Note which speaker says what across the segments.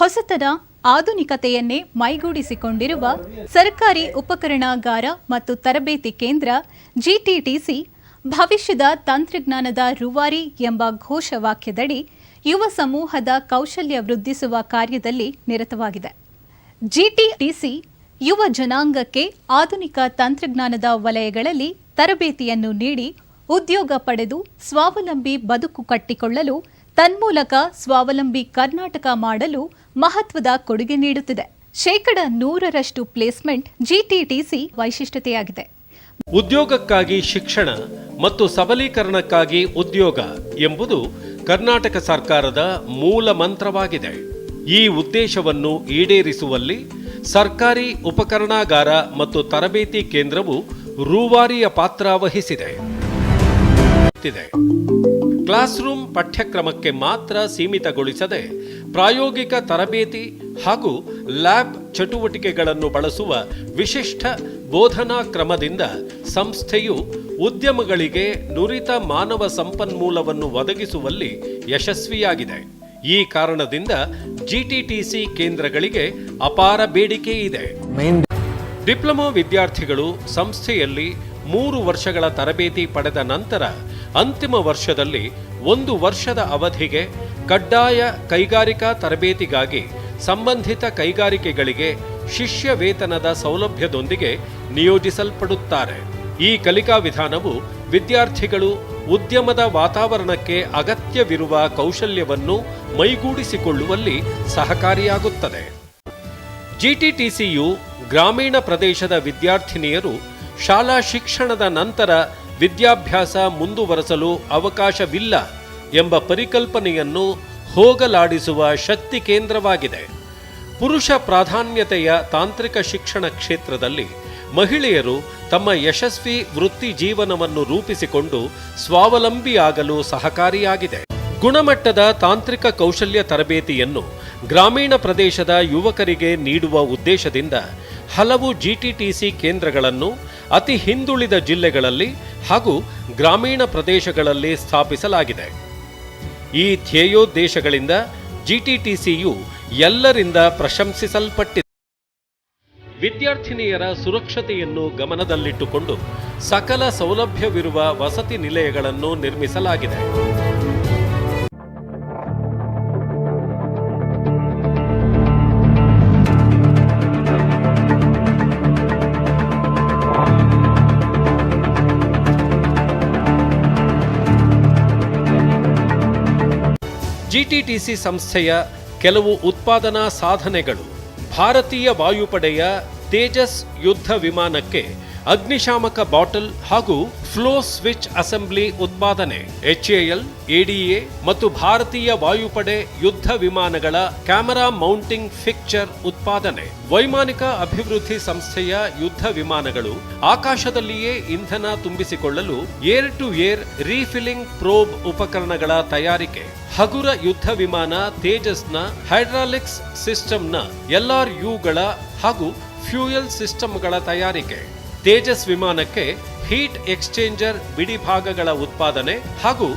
Speaker 1: ಹೊಸತನ ಆಧುನಿಕತೆಯನ್ನೇ ಮೈಗೂಡಿಸಿಕೊಂಡಿರುವ ಸರ್ಕಾರಿ ಉಪಕರಣಾಗಾರ ಮತ್ತು ತರಬೇತಿ ಕೇಂದ್ರ ಜಿಟಿಟಿಸಿ ಭವಿಷ್ಯದ ತಂತ್ರಜ್ಞಾನದ ರೂವಾರಿ ಎಂಬ ಘೋಷವಾಕ್ಯದಡಿ ಯುವ ಸಮೂಹದ ಕೌಶಲ್ಯ ವೃದ್ಧಿಸುವ ಕಾರ್ಯದಲ್ಲಿ ನಿರತವಾಗಿದೆ. ಜಿಟಿಟಿಸಿ ಯುವ ಜನಾಂಗಕ್ಕೆ ಆಧುನಿಕ ತಂತ್ರಜ್ಞಾನದ ವಲಯಗಳಲ್ಲಿ ತರಬೇತಿಯನ್ನು ನೀಡಿ ಉದ್ಯೋಗ ಪಡೆದು ಸ್ವಾವಲಂಬಿ ಬದುಕು ಕಟ್ಟಿಕೊಳ್ಳಲು ತನ್ಮೂಲಕ ಸ್ವಾವಲಂಬಿ ಕರ್ನಾಟಕ ಮಾಡಲು ಮಹತ್ವದ ಕೊಡುಗೆ ನೀಡುತ್ತಿದೆ. ಶೇಕಡ ನೂರರಷ್ಟು ಪ್ಲೇಸ್ಮೆಂಟ್ ಜಿಟಿಟಿಸಿ ವೈಶಿಷ್ಟ್ಯತೆಯಾಗಿದೆ.
Speaker 2: ಉದ್ಯೋಗಕ್ಕಾಗಿ ಶಿಕ್ಷಣ ಮತ್ತು ಸಬಲೀಕರಣಕ್ಕಾಗಿ ಉದ್ಯೋಗ ಎಂಬುದು ಕರ್ನಾಟಕ ಸರ್ಕಾರದ ಮೂಲ ಮಂತ್ರವಾಗಿದೆ. ಈ ಉದ್ದೇಶವನ್ನು ಈಡೇರಿಸುವಲ್ಲಿ ಸರ್ಕಾರಿ ಉಪಕರಣಾಗಾರ ಮತ್ತು ತರಬೇತಿ ಕೇಂದ್ರವು ರೂವಾರಿಯ ಪಾತ್ರ ವಹಿಸಿದೆ. ಕ್ಲಾಸ್ ರೂಮ್ ಪಠ್ಯಕ್ರಮಕ್ಕೆ ಮಾತ್ರ ಸೀಮಿತಗೊಳಿಸದೆ ಪ್ರಾಯೋಗಿಕ ತರಬೇತಿ ಹಾಗೂ ಲ್ಯಾಬ್ ಚಟುವಟಿಕೆಗಳನ್ನು ಬಳಸುವ ವಿಶಿಷ್ಟ ಬೋಧನಾ ಕ್ರಮದಿಂದ ಸಂಸ್ಥೆಯು ಉದ್ಯಮಗಳಿಗೆ ನುರಿತ ಮಾನವ ಸಂಪನ್ಮೂಲವನ್ನು ಒದಗಿಸುವಲ್ಲಿ ಯಶಸ್ವಿಯಾಗಿದೆ. ಈ ಕಾರಣದಿಂದ ಜಿಟಿಟಿಸಿ ಕೇಂದ್ರಗಳಿಗೆ ಅಪಾರ ಬೇಡಿಕೆ ಇದೆ. ಡಿಪ್ಲೊಮಾ ವಿದ್ಯಾರ್ಥಿಗಳು ಸಂಸ್ಥೆಯಲ್ಲಿ ಮೂರು ವರ್ಷಗಳ ತರಬೇತಿ ಪಡೆದ ನಂತರ ಅಂತಿಮ ವರ್ಷದಲ್ಲಿ ಒಂದು ವರ್ಷದ ಅವಧಿಗೆ ಕಡ್ಡಾಯ ಕೈಗಾರಿಕಾ ತರಬೇತಿಗಾಗಿ ಸಂಬಂಧಿತ ಕೈಗಾರಿಕೆಗಳಿಗೆ ಶಿಷ್ಯ ವೇತನದ ಸೌಲಭ್ಯದೊಂದಿಗೆ ನಿಯೋಜಿಸಲ್ಪಡುತ್ತಾರೆ. ಈ ಕಲಿಕಾ ವಿಧಾನವು ವಿದ್ಯಾರ್ಥಿಗಳು ಉದ್ಯಮದ ವಾತಾವರಣಕ್ಕೆ ಅಗತ್ಯವಿರುವ ಕೌಶಲ್ಯವನ್ನು ಮೈಗೂಡಿಸಿಕೊಳ್ಳುವಲ್ಲಿ ಸಹಕಾರಿಯಾಗುತ್ತದೆ. ಜಿಟಿಟಿಸಿಯು ಗ್ರಾಮೀಣ ಪ್ರದೇಶದ ವಿದ್ಯಾರ್ಥಿನಿಯರು ಶಾಲಾ ಶಿಕ್ಷಣದ ನಂತರ ವಿದ್ಯಾಭ್ಯಾಸ ಮುಂದುವರೆಸಲು ಅವಕಾಶವಿಲ್ಲ ಎಂಬ ಪರಿಕಲ್ಪನೆಯನ್ನು ಹೋಗಲಾಡಿಸುವ ಶಕ್ತಿ ಕೇಂದ್ರವಾಗಿದೆ. ಪುರುಷ ಪ್ರಾಧಾನ್ಯತೆಯ ತಾಂತ್ರಿಕ ಶಿಕ್ಷಣ ಕ್ಷೇತ್ರದಲ್ಲಿ ಮಹಿಳೆಯರು ತಮ್ಮ ಯಶಸ್ವಿ ವೃತ್ತಿ ಜೀವನವನ್ನು ರೂಪಿಸಿಕೊಂಡು ಸ್ವಾವಲಂಬಿಯಾಗಲು ಸಹಕಾರಿಯಾಗಿದೆ. ಗುಣಮಟ್ಟದ ತಾಂತ್ರಿಕ ಕೌಶಲ್ಯ ತರಬೇತಿಯನ್ನು ಗ್ರಾಮೀಣ ಪ್ರದೇಶದ ಯುವಕರಿಗೆ ನೀಡುವ ಉದ್ದೇಶದಿಂದ ಹಲವು ಜಿಟಿಟಿಸಿ ಕೇಂದ್ರಗಳನ್ನು ಅತಿ ಹಿಂದುಳಿದ ಜಿಲ್ಲೆಗಳಲ್ಲಿ ಹಾಗೂ ಗ್ರಾಮೀಣ ಪ್ರದೇಶಗಳಲ್ಲಿ ಸ್ಥಾಪಿಸಲಾಗಿದೆ. ಈ ಧ್ಯೇಯೋದ್ದೇಶಗಳಿಂದ ಜಿಟಿಟಿಸಿಯು ಎಲ್ಲರಿಂದ ಪ್ರಶಂಸಿಸಲ್ಪಟ್ಟಿದೆ. ವಿದ್ಯಾರ್ಥಿನಿಯರ ಸುರಕ್ಷತೆಯನ್ನು ಗಮನದಲ್ಲಿಟ್ಟುಕೊಂಡು ಸಕಲ ಸೌಲಭ್ಯವಿರುವ ವಸತಿ ನಿಲಯಗಳನ್ನು ನಿರ್ಮಿಸಲಾಗಿದೆ. ಜಿಟಿಟಿಸಿ ಸಂಸ್ಥೆಯ ಕೆಲವು ಉತ್ಪಾದನಾ ಸಾಧನೆಗಳು ಭಾರತೀಯ ವಾಯುಪಡೆಯ ತೇಜಸ್ ಯುದ್ಧ ವಿಮಾನಕ್ಕೆ ಅಗ್ನಿಶಾಮಕ ಬಾಟಲ್ ಹಾಗೂ ಫ್ಲೋ ಸ್ವಿಚ್ ಅಸೆಂಬ್ಲಿ ಉತ್ಪಾದನೆ, ಎಚ್ಎಎಲ್, ಎಡಿಎ ಮತ್ತು ಭಾರತೀಯ ವಾಯುಪಡೆ ಯುದ್ಧ ವಿಮಾನಗಳ ಕ್ಯಾಮೆರಾ ಮೌಂಟಿಂಗ್ ಫಿಕ್ಚರ್ ಉತ್ಪಾದನೆ. ವೈಮಾನಿಕ ಅಭಿವೃದ್ಧಿ ಸಂಸ್ಥೆಯ ಯುದ್ಧ ವಿಮಾನಗಳು ಆಕಾಶದಲ್ಲಿಯೇ ಇಂಧನ ತುಂಬಿಸಿಕೊಳ್ಳಲು air to air refilling probe ಉಪಕರಣಗಳ ತಯಾರಿಕೆ. ಹಗುರ ಯುದ್ಧ ವಿಮಾನ ತೇಜಸ್ನ, ಹೈಡ್ರಾಲಿಕ್ಸ್ ಸಿಸ್ಟಮ್ನ ಎಲ್ಆರ್ ಯುಗಳ ಹಾಗೂ ಫ್ಯೂಯಲ್ ಸಿಸ್ಟಮ್ಗಳ ತಯಾರಿಕೆ. ತೇಜಸ್ ವಿಮಾನಕ್ಕೆ ಹೀಟ್ ಎಕ್ಸ್ಚೇಂಜರ್ ಬಿಡಿಭಾಗಗಳ ಉತ್ಪಾದನೆ ಹಾಗೂ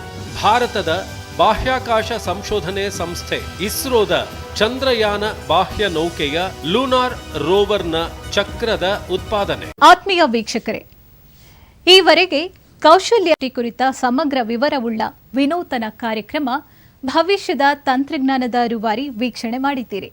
Speaker 2: ಭಾರತದ ಬಾಹ್ಯಾಕಾಶ ಸಂಶೋಧನೆ ಸಂಸ್ಥೆ ಇಸ್ರೋದ ಚಂದ್ರಯಾನ ಬಾಹ್ಯ ನೌಕೆಯ ಲೂನಾರ್ ರೋವರ್ನ ಚಕ್ರದ ಉತ್ಪಾದನೆ.
Speaker 1: ಆತ್ಮೀಯ ವೀಕ್ಷಕರೇ, ಈವರೆಗೆ ಕೌಶಲ್ಯ ಕುರಿತ ಸಮಗ್ರ ವಿವರವುಳ್ಳ ವಿನೂತನ ಕಾರ್ಯಕ್ರಮ ಭವಿಷ್ಯದ ತಂತ್ರಜ್ಞಾನದ ರೂವಾರಿ ವೀಕ್ಷಣೆ ಮಾಡಿದ್ದೀರಿ.